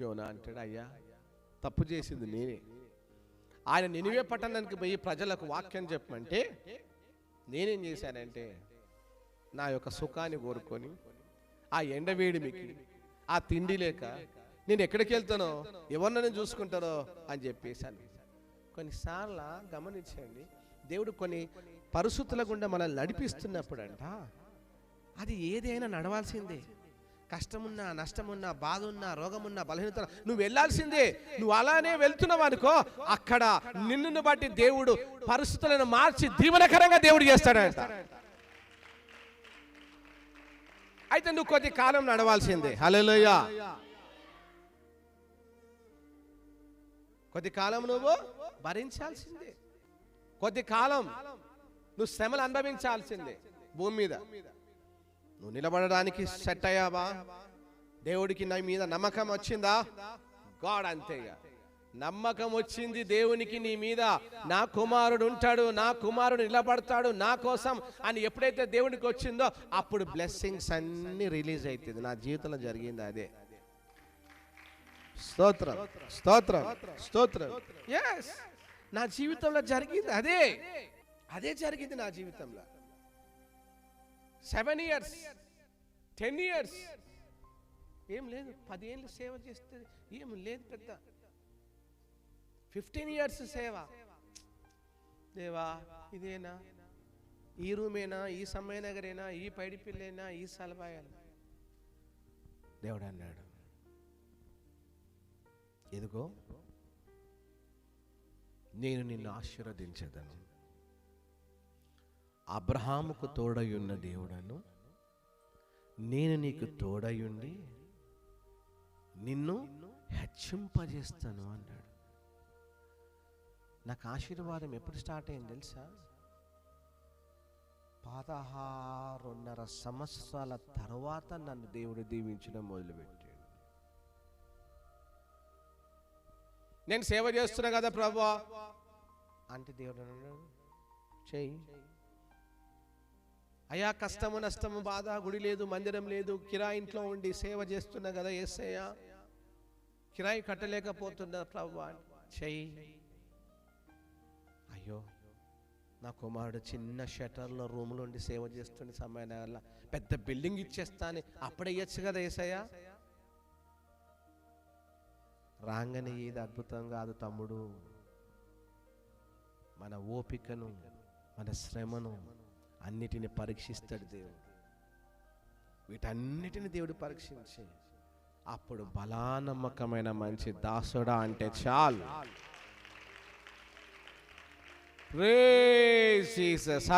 యోనా అంటాడు అయ్యా తప్పు చేసింది నేనే. ఆయన నినివే పట్టణానికి పోయి ప్రజలకు వాక్యం చెప్పమంటే నేనేం చేశానంటే నా యొక్క సుఖాన్ని కోరుకొని ఆ ఎండవేడిమికి ఆ తిండి లేక నేను ఎక్కడికి వెళ్తానో ఎవరినైనా చూసుకుంటారో అని చెప్పేశాను. కొన్నిసార్లు గమనించండి దేవుడు కొన్ని పరిస్థితుల గుండా మనల్ని నడిపిస్తున్నప్పుడంట అది ఏదైనా నడవాల్సిందే. కష్టమున్నా నష్టమున్నా బాధ ఉన్నా రోగమున్నా బలహీనత నువ్వు వెళ్ళాల్సిందే. నువ్వు అలానే వెళ్తున్నావు అనుకో అక్కడ నిన్ను బట్టి దేవుడు పరిస్థితులను మార్చి దీవనకరంగా దేవుడు చేస్తాడంట. అయితే నువ్వు కొద్ది కాలం నడవాల్సిందే. హలోయ కొద్ది కాలం నువ్వు భరించాల్సిందే. కొద్ది కాలం నువ్వు శ్రమలు అనుభవించాల్సిందే. భూమి మీద. నువ్వు నిలబడడానికి సెట్ అయ్యావా? దేవుడికి నా మీద నమ్మకం వచ్చిందా? గాడ్ అంతేగా నమ్మకం వచ్చింది దేవునికి నీ మీద. నా కుమారుడు ఉంటాడు నా కుమారుడు నిలబడతాడు నా కోసం అని ఎప్పుడైతే దేవుడికి వచ్చిందో అప్పుడు బ్లెస్సింగ్స్ అన్ని రిలీజ్ అవుతుంది నా జీవితంలో జరిగింది అదే. స్తోత్రం స్తోత్రం స్తోత్రం. ఎస్ నా జీవితంలో జరిగింది అదే. అదే జరిగింది నా జీవితంలో. సెవెన్ ఇయర్స్ టెన్ ఇయర్స్ ఏం లేదు పదేళ్ళు సేవ చేస్తే ఏం లేదు పెద్ద. ఫిఫ్టీన్ ఇయర్స్ సేవ. దేవా ఇదేనా? ఈ రూమేనా? ఈ సమయనగరేనా? ఈ పైడిపిల్లేనా ఈ సలబాయాలు దేవుడు అన్నాడు ఎదుగో నేను నిన్ను ఆశీర్వదించదను. అబ్రహాముకు తోడయున్న దేవుడను నేను నీకు తోడయుండి నిన్ను హెచ్చింపజేస్తాను అన్నాడు. నాకు ఆశీర్వాదం ఎప్పుడు స్టార్ట్ అయింది తెలుసా? పదహారున్నర సంవత్సరాల తర్వాత నన్ను దేవుడు దీవించడం మొదలుపెట్టాడు. నేను సేవ చేస్తున్నా కదా ప్రభా అంటే దేవుడు అన్నాడు చెయ్యి. అయ్యా కష్టము నష్టము బాధ గుడి లేదు మందిరం లేదు కిరాయి ఇంట్లో ఉండి సేవ చేస్తున్నా కదా ఏసయ్యా. కిరాయి కట్టలేకపోతున్నా ప్రభు చెయ్యి. అయ్యో నా కుమారుడు చిన్న షటర్లో రూమ్లో ఉండి సేవ చేస్తున్న సమయాన వల్ల పెద్ద బిల్డింగ్ ఇచ్చేస్తాను అప్పుడే ఇవ్వచ్చు కదా ఏసయ్యా. రాగానే ఇది అద్భుతం కాదు తమ్ముడు. మన ఓపికను మన శ్రమను అన్నిటిని పరీక్షిస్తాడు దేవుడు. వీటన్నిటిని దేవుడు పరీక్షించి. అప్పుడు బలానమ్మకమైన మంచి దాసుడా అంటే చాలు. రే Jesus.